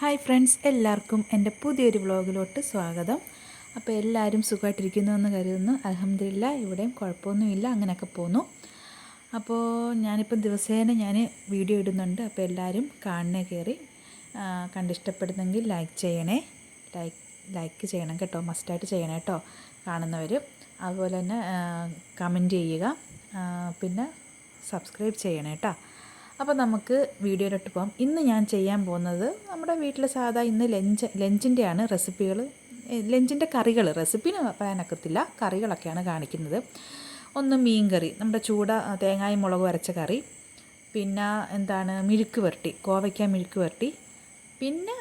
Hi friends എല്ലാവർക്കും എന്റെ പുതിയൊരു വ്ളോഗിലോട്ട് സ്വാഗതം. അപ്പോൾ എല്ലാവരും സുഖമായിട്ടിരിക്കുന്നു എന്ന് കരുതുന്നു. അലഹമില്ല ഇവിടെയും കുഴപ്പമൊന്നുമില്ല അങ്ങനെയൊക്കെ പോന്നു. അപ്പോൾ ഞാനിപ്പോൾ ദിവസേന ഞാൻ വീഡിയോ ഇടുന്നുണ്ട്. അപ്പോൾ എല്ലാവരും കാണണേ കയറി. കണ്ടിഷ്ടപ്പെടുന്നെങ്കിൽ ലൈക്ക് ചെയ്യണേ. ലൈക്ക് ലൈക്ക് ചെയ്യണം കേട്ടോ. മസ്റ്റായിട്ട് ചെയ്യണം കേട്ടോ കാണുന്നവർ അതുപോലെ തന്നെ കമന്റ് ചെയ്യുക. പിന്നെ സബ്സ്ക്രൈബ് ചെയ്യണേ കേട്ടോ. അപ്പോൾ നമുക്ക് വീഡിയോയിലോട്ട് പോകാം ഇന്ന് ഞാൻ ചെയ്യാൻ പോകുന്നത് നമ്മുടെ വീട്ടിൽ സാധാ ഇന്ന് ലഞ്ച് ലഞ്ചിന്റെയാണ് റെസിപ്പികൾ. ലഞ്ചിന്റെ കറികൾ റെസിപ്പിന് പറയാനൊക്കത്തില്ല. കറികളൊക്കെയാണ് കാണിക്കുന്നത്. ഒന്ന് മീൻ കറി നമ്മുടെ ചൂട തേങ്ങായും മുളകും അരച്ച കറി. പിന്നെ എന്താണ് മിഴുക്ക് വരട്ടി കോവയ്ക്ക മിഴുക്ക് വരട്ടി. പിന്നെ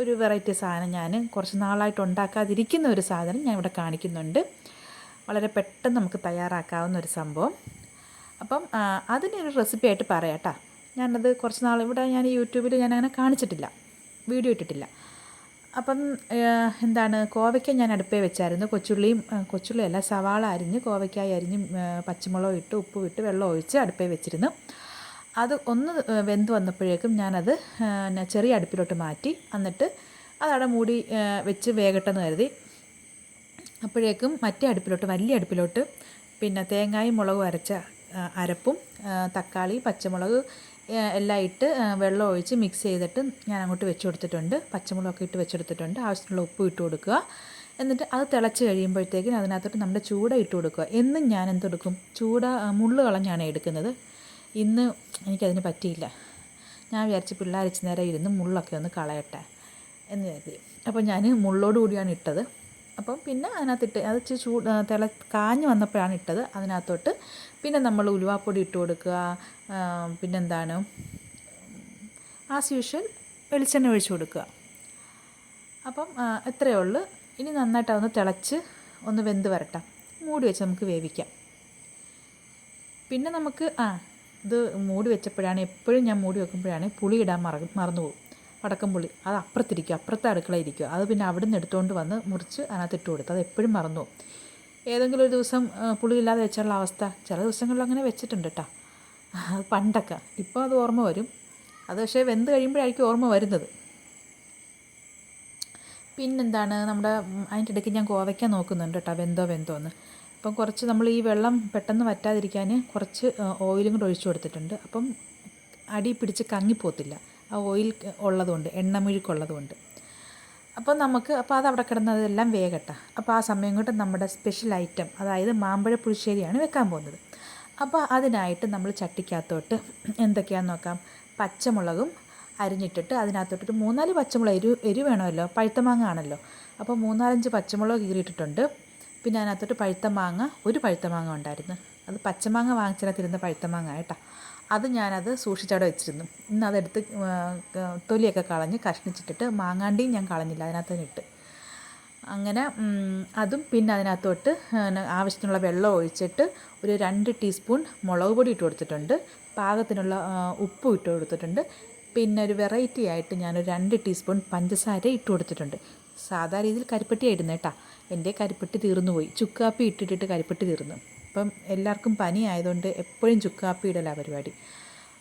ഒരു വെറൈറ്റി സാധനം ഞാൻ കുറച്ച് നാളായിട്ട് ഉണ്ടാക്കാതിരിക്കുന്ന ഒരു സാധനം ഞാൻ ഇവിടെ കാണിക്കുന്നുണ്ട്. വളരെ പെട്ടെന്ന് നമുക്ക് തയ്യാറാക്കാവുന്ന ഒരു സംഭവം. അപ്പം അതിനൊരു റെസിപ്പി ആയിട്ട് പറയാം കേട്ടോ ഞാനത് കുറച്ച് നാൾ ഇവിടെ ഞാൻ യൂട്യൂബിൽ ഞാൻ അങ്ങനെ കാണിച്ചിട്ടില്ല. വീഡിയോ ഇട്ടിട്ടില്ല. അപ്പം എന്താണ് കോവയ്ക്ക ഞാൻ അടുപ്പേ വെച്ചായിരുന്നു. കൊച്ചുള്ളിയും കൊച്ചുള്ളിയല്ല സവാള അരിഞ്ഞ് കോവയ്ക്കായി അരിഞ്ഞ് പച്ചമുളക് ഇട്ട് ഉപ്പ് ഇട്ട് വെള്ളം ഒഴിച്ച് അടുപ്പേ വെച്ചിരുന്നു. അത് ഒന്ന് വെന്ത് വന്നപ്പോഴേക്കും ഞാനത് ചെറിയ അടുപ്പിലോട്ട് മാറ്റി എന്നിട്ട് അതവിടെ മൂടി വെച്ച് വേകട്ടെന്ന് കരുതി. അപ്പോഴേക്കും മറ്റേ അടുപ്പിലോട്ട് വലിയ അടുപ്പിലോട്ട് പിന്നെ തേങ്ങായും മുളകും അരച്ച അരപ്പും തക്കാളി പച്ചമുളക് എല്ലാം ഇട്ട് വെള്ളം ഒഴിച്ച് മിക്സ് ചെയ്തിട്ട് ഞാൻ അങ്ങോട്ട് വെച്ച് കൊടുത്തിട്ടുണ്ട് പച്ചമുളകൊക്കെ ഇട്ട് വെച്ച് കൊടുത്തിട്ടുണ്ട് ആവശ്യത്തിനുള്ള ഉപ്പ് ഇട്ട് കൊടുക്കുക. എന്നിട്ട് അത് തിളച്ച് കഴിയുമ്പോഴത്തേക്കും അതിനകത്തോട്ട് നമ്മുടെ ചൂട ഇട്ട് കൊടുക്കുക. എന്നും ഞാൻ എന്തെടുക്കും ചൂട മുള്ളു മുള്ള് കളഞ്ഞാണ് എടുക്കുന്നത്. ഇന്ന് എനിക്കതിന് പറ്റിയില്ല. ഞാൻ വിചാരിച്ച് പിള്ളേർ ഇച്ചിരി നേരം ഇരുന്ന് മുള്ളൊക്കെ ഒന്ന് കളയട്ടെ എന്ന് കരുതി. അപ്പോൾ ഞാൻ മുള്ളോട് കൂടിയാണ് ഇട്ടത്. അപ്പം പിന്നെ അതിനകത്തിട്ട് അത് ഇച്ചിരി ചൂട് തിള കാഞ്ഞ് വന്നപ്പോഴാണ് ഇട്ടത്. അതിനകത്തോട്ട് പിന്നെ നമ്മൾ ഉലുവാപ്പൊടി ഇട്ട് കൊടുക്കുക. പിന്നെന്താണ്? ആസ് യൂഷ്വൽ വെളിച്ചെണ്ണ ഒഴിച്ച് കൊടുക്കുക. അപ്പം എത്രയേ ഉള്ളൂ. ഇനി നന്നായിട്ട് അതൊന്ന് തിളച്ച് ഒന്ന് വെന്ത് വരട്ടെ. മൂടി വെച്ച് നമുക്ക് വേവിക്കാം. പിന്നെ നമുക്ക് ആ ഇത് മൂടി വെച്ചപ്പോഴാണ് എപ്പോഴും ഞാൻ മൂടി വെക്കുമ്പോഴാണ് പുളി ഇടാൻ മറ മറന്നു പോകും വടക്കം പുളി അത് അപ്പുറത്തിരിക്കും അപ്പുറത്തെ അടുക്കളയിരിക്കും അത് പിന്നെ അവിടെ നിന്ന് എടുത്തുകൊണ്ട് വന്ന് മുറിച്ച് അതിനകത്ത് ഇട്ട് കൊടുത്തു. അത് എപ്പോഴും മറന്നു ഏതെങ്കിലും ഒരു ദിവസം പുളി ഇല്ലാതെ വെച്ചുള്ള അവസ്ഥ. ചില ദിവസങ്ങളിൽ അങ്ങനെ വെച്ചിട്ടുണ്ട് കേട്ടോ അത് പണ്ടൊക്കെ. ഇപ്പോൾ അത് ഓർമ്മ വരും. അത് പക്ഷേ വെന്ത് കഴിയുമ്പോഴായിരിക്കും ഓർമ്മ വരുന്നത്. പിന്നെന്താണ്? നമ്മുടെ അതിന്റെ ഇടയ്ക്ക് ഞാൻ കോവയ്ക്കാൻ നോക്കുന്നുണ്ട് കേട്ടോ വെന്തോ വെന്തോ എന്ന്. അപ്പം കുറച്ച് നമ്മൾ ഈ വെള്ളം പെട്ടെന്ന് വറ്റാതിരിക്കാൻ കുറച്ച് ഓയിലും കൂടെ ഒഴിച്ചു കൊടുത്തിട്ടുണ്ട്. അപ്പം അടി പിടിച്ച് കങ്ങിപ്പോത്തില്ല ഓയിൽ ഉള്ളതുകൊണ്ട് എണ്ണമെഴുക്കുള്ളതുകൊണ്ട്. അപ്പോൾ നമുക്ക് അപ്പോൾ അത് അവിടെ കിടന്നതെല്ലാം വേഗട്ട അപ്പോൾ ആ സമയം കൊണ്ട് നമ്മുടെ സ്പെഷ്യൽ ഐറ്റം അതായത് മാമ്പഴ പുളിശ്ശേരിയാണ് വെക്കാൻ പോകുന്നത്. അപ്പോൾ അതിനായിട്ട് നമ്മൾ ചട്ടിക്കകത്തോട്ട് എന്തൊക്കെയാണെന്ന് നോക്കാം. പച്ചമുളകും അരിഞ്ഞിട്ടിട്ട് അതിനകത്തോട്ടൊരു മൂന്നാൽ പച്ചമുളക് എരി എരി വേണമല്ലോ പഴുത്ത മാങ്ങ ആണല്ലോ അപ്പോൾ മൂന്നാലഞ്ച് പച്ചമുളക് കീറിയിട്ടിട്ടുണ്ട്. പിന്നെ അതിനകത്തോട്ട് പഴുത്ത മാങ്ങ ഒരു പഴുത്ത മാങ്ങ ഉണ്ടായിരുന്നു. അത് പച്ചമാങ്ങ വാങ്ങിച്ചതിനകത്തിരുന്ന പഴുത്ത മാങ്ങ കേട്ടോ. അത് ഞാനത് സൂക്ഷിച്ചവിടെ വെച്ചിരുന്നു. ഇന്ന് അതെടുത്ത് തൊലിയൊക്കെ കളഞ്ഞ് കഷ്ണിച്ചിട്ടിട്ട് മാങ്ങാണ്ടിയും ഞാൻ കളഞ്ഞില്ല അതിനകത്ത് തന്നെ ഇട്ട്. അങ്ങനെ അതും പിന്നെ അതിനകത്തോട്ട് ആവശ്യത്തിനുള്ള വെള്ളം ഒഴിച്ചിട്ട് ഒരു രണ്ട് ടീസ്പൂൺ മുളക് പൊടി ഇട്ട് കൊടുത്തിട്ടുണ്ട്. പാകത്തിനുള്ള ഉപ്പും ഇട്ട് കൊടുത്തിട്ടുണ്ട്. പിന്നെ ഒരു വെറൈറ്റി ആയിട്ട് ഞാനൊരു രണ്ട് ടീസ്പൂൺ പഞ്ചസാര ഇട്ട് കൊടുത്തിട്ടുണ്ട്. സാധാരണ രീതിയിൽ കരിപ്പട്ടി ആയിരുന്നു കേട്ടോ. എന്റെ കരിപ്പട്ടി തീർന്നു പോയി ചുക്കാപ്പി ഇട്ടിട്ടിട്ട് കരിപ്പട്ടി തീർന്നു. അപ്പം എല്ലാവർക്കും പനി ആയതുകൊണ്ട് എപ്പോഴും ചുക്കാപ്പി ഇടലാണ് പരിപാടി.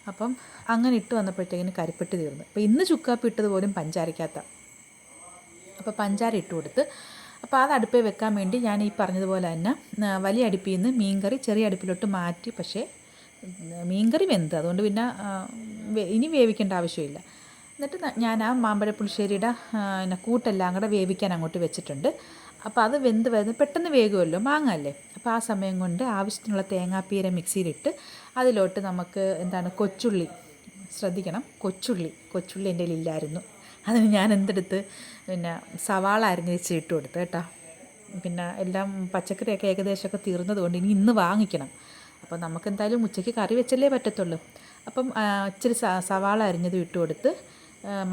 അപ്പം അങ്ങനെ ഇട്ട് വന്നപ്പോഴത്തേക്കിന് കരിപ്പെട്ട് തീർന്നു. അപ്പോൾ ഇന്ന് ചുക്കാപ്പി ഇട്ടത് പോലും പഞ്ചാരക്കകത്താണ് അപ്പോൾ പഞ്ചാര ഇട്ട് കൊടുത്ത് അപ്പോൾ അത് അടുപ്പേ വെക്കാൻ വേണ്ടി ഞാൻ ഈ പറഞ്ഞതുപോലെ തന്നെ വലിയ അടുപ്പിൽ നിന്ന് മീൻകറി ചെറിയ അടുപ്പിലോട്ട് മാറ്റി പക്ഷേ മീൻകറി വെന്ത്. അതുകൊണ്ട് പിന്നെ ഇനി വേവിക്കേണ്ട ആവശ്യമില്ല. എന്നിട്ട് ഞാൻ ആ മാമ്പഴ പുളിശ്ശേരിയുടെ കൂട്ടെല്ലാം കൂടെ വേവിക്കാൻ അങ്ങോട്ട് വെച്ചിട്ടുണ്ട്. അപ്പോൾ അത് വെന്ത് വരുന്നത് പെട്ടെന്ന് വേകുമല്ലോ മാങ്ങ അല്ലേ അപ്പോൾ ആ സമയം കൊണ്ട് ആവശ്യത്തിനുള്ള തേങ്ങാപ്പീര മിക്സിയിലിട്ട് അതിലോട്ട് നമുക്ക് എന്താണ് കൊച്ചുള്ളി ശ്രദ്ധിക്കണം കൊച്ചുള്ളി കൊച്ചുള്ളി എന്റെ ഇല്ലായിരുന്നു അതിന് ഞാൻ എന്തെടുത്ത്? പിന്നെ സവാള അരിഞ്ഞിട്ട് ഇട്ട് കൊടുത്ത് കേട്ടോ. പിന്നെ എല്ലാം പച്ചക്കറിയൊക്കെ ഏകദേശമൊക്കെ തീർന്നത് കൊണ്ട് ഇനി ഇന്ന് വാങ്ങിക്കണം. അപ്പോൾ നമുക്ക് എന്തായാലും ഉച്ചയ്ക്ക് കറി വെച്ചല്ലേ പറ്റത്തുള്ളൂ. അപ്പം ഇച്ചിരി സവാള അരിഞ്ഞത് ഇട്ട് കൊടുത്ത്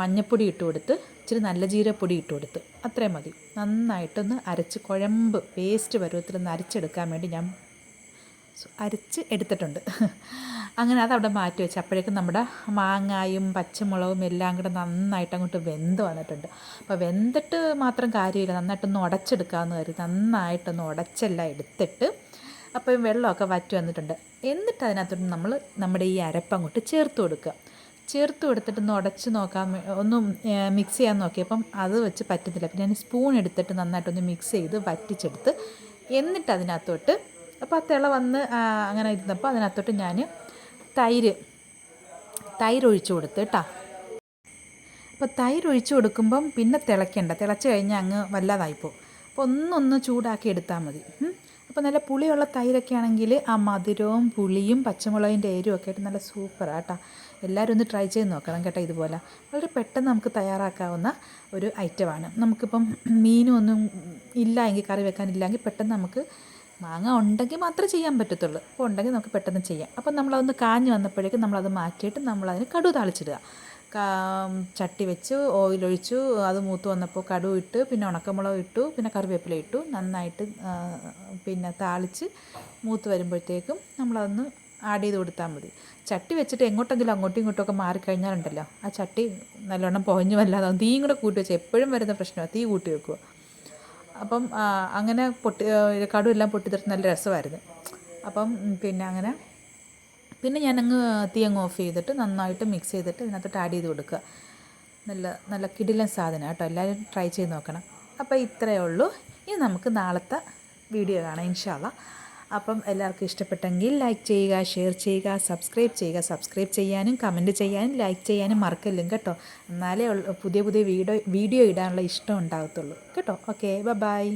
മഞ്ഞപ്പൊടി ഇട്ട് കൊടുത്ത് ഇച്ചിരി നല്ല ജീരപ്പൊടി ഇട്ട് കൊടുത്ത്. അത്രയും മതി. നന്നായിട്ടൊന്ന് അരച്ച് കുഴമ്പ് പേസ്റ്റ് പരുവത്തിലൊന്ന് അരച്ചെടുക്കാൻ വേണ്ടി ഞാൻ അരച്ച് എടുത്തിട്ടുണ്ട്. അങ്ങനെ അത് അവിടെ മാറ്റി വെച്ച്. അപ്പോഴേക്കും നമ്മുടെ മാങ്ങായും പച്ചമുളകും എല്ലാം കൂടെ നന്നായിട്ട് അങ്ങോട്ട് വെന്ത് വന്നിട്ടുണ്ട്. അപ്പോൾ വെന്തിട്ട് മാത്രം കാര്യമില്ല. നന്നായിട്ടൊന്ന് ഉടച്ചെടുക്കാമെന്ന് കരുതി. നന്നായിട്ടൊന്ന് ഉടച്ചെല്ലാം എടുത്തിട്ട് അപ്പോൾ വെള്ളമൊക്കെ വറ്റി വന്നിട്ടുണ്ട്. എന്നിട്ട് അതിനകത്തോട്ട് നമ്മൾ നമ്മുടെ ഈ അരപ്പ് അങ്ങോട്ട് ചേർത്ത് കൊടുക്കുക. ചേർത്ത് കൊടുത്തിട്ട് ഒന്ന് ഉടച്ച് നോക്കാൻ ഒന്ന് മിക്സ് ചെയ്യാൻ നോക്കിയപ്പം അത് വെച്ച് പറ്റുന്നില്ല. പിന്നെ ഞാൻ സ്പൂൺ എടുത്തിട്ട് നന്നായിട്ടൊന്ന് മിക്സ് ചെയ്ത് വറ്റിച്ചെടുത്ത് എന്നിട്ട് അതിനകത്തോട്ട് അപ്പോൾ ആ തിള വന്ന് അങ്ങനെ ഇരുന്നപ്പോൾ അതിനകത്തോട്ട് ഞാൻ തൈര് തൈര് ഒഴിച്ചു കൊടുത്ത് കേട്ടോ അപ്പോൾ തൈര് ഒഴിച്ചു കൊടുക്കുമ്പം പിന്നെ തിളയ്ക്കണ്ട. തിളച്ച് കഴിഞ്ഞാൽ അങ്ങ് വല്ലാതായിപ്പോൾ അപ്പോൾ ഒന്നൊന്ന് ചൂടാക്കി എടുത്താൽ മതി. അപ്പോൾ നല്ല പുളിയുള്ള തൈരൊക്കെ ആണെങ്കിൽ ആ മധുരവും പുളിയും പച്ചമുളകിന്റെ എരിവും ഒക്കെ ആയിട്ട് നല്ല സൂപ്പറാണ് കേട്ടോ എല്ലാവരും ഒന്ന് ട്രൈ ചെയ്ത് നോക്കണം കേട്ടോ ഇതുപോലെ. വളരെ പെട്ടെന്ന് നമുക്ക് തയ്യാറാക്കാവുന്ന ഒരു ഐറ്റമാണ് നമുക്കിപ്പം മീനും ഒന്നും ഇല്ല എങ്കിൽ കറി വെക്കാനില്ലെങ്കിൽ പെട്ടെന്ന് നമുക്ക് മാങ്ങ ഉണ്ടെങ്കിൽ മാത്രമേ ചെയ്യാൻ പറ്റത്തുള്ളൂ. അപ്പോൾ ഉണ്ടെങ്കിൽ നമുക്ക് പെട്ടെന്ന് ചെയ്യാം. അപ്പം നമ്മളതൊന്ന് കാഞ്ഞ് വന്നപ്പോഴേക്കും നമ്മളത് മാറ്റിയിട്ട് നമ്മളതിന് കടു താളിച്ചിടുക. ചട്ടി വെച്ച് ഓയിലൊഴിച്ചു അത് മൂത്ത് വന്നപ്പോൾ കടു ഇട്ട് പിന്നെ ഉണക്കമുളക് ഇട്ടു പിന്നെ കറിവേപ്പില ഇട്ടു. നന്നായിട്ട് പിന്നെ താളിച്ച് മൂത്ത് വരുമ്പോഴത്തേക്കും നമ്മളതൊന്ന് ആഡ് ചെയ്ത് കൊടുത്താൽ മതി. ചട്ടി വെച്ചിട്ട് എങ്ങോട്ടെങ്കിലും അങ്ങോട്ടും ഇങ്ങോട്ടും ഒക്കെ മാറിക്കഴിഞ്ഞാലുണ്ടല്ലോ ആ ചട്ടി നല്ലോണം പൊഞ്ഞു വല്ലാതെ തീയും കൂടെ കൂട്ടി വെച്ച് എപ്പോഴും വരുന്ന പ്രശ്നമാണ് തീ കൂട്ടി വെക്കുക അപ്പം അങ്ങനെ പൊട്ടി കടുവെല്ലാം പൊട്ടിത്തെറിച്ച് നല്ല രസമായിരുന്നു. അപ്പം പിന്നെ അങ്ങനെ പിന്നെ ഞാനങ്ങ് തീ അങ്ങ് ഓഫ് ചെയ്തിട്ട് നന്നായിട്ട് മിക്സ് ചെയ്തിട്ട് ഇതിനകത്തോട്ട് ആഡ് ചെയ്ത് കൊടുക്കുക. നല്ല നല്ല കിടിലൻ സാധനം കേട്ടോ. എല്ലാവരും ട്രൈ ചെയ്ത് നോക്കണം. അപ്പോൾ ഇത്രയേ ഉള്ളൂ. ഇനി നമുക്ക് നാളത്തെ വീഡിയോ കാണാം ഇൻഷാല്ല അപ്പം എല്ലാവർക്കും ഇഷ്ടപ്പെട്ടെങ്കിൽ ലൈക്ക് ചെയ്യുക ഷെയർ ചെയ്യുക സബ്സ്ക്രൈബ് ചെയ്യുക. സബ്സ്ക്രൈബ് ചെയ്യാനും കമന്റ് ചെയ്യാനും ലൈക്ക് ചെയ്യാനും മറക്കല്ലും കേട്ടോ. എന്നാലേ പുതിയ പുതിയ വീഡിയോ വീഡിയോ ഇടാനുള്ള ഇഷ്ടം ഉണ്ടാകത്തുള്ളൂ കേട്ടോ? Okay bye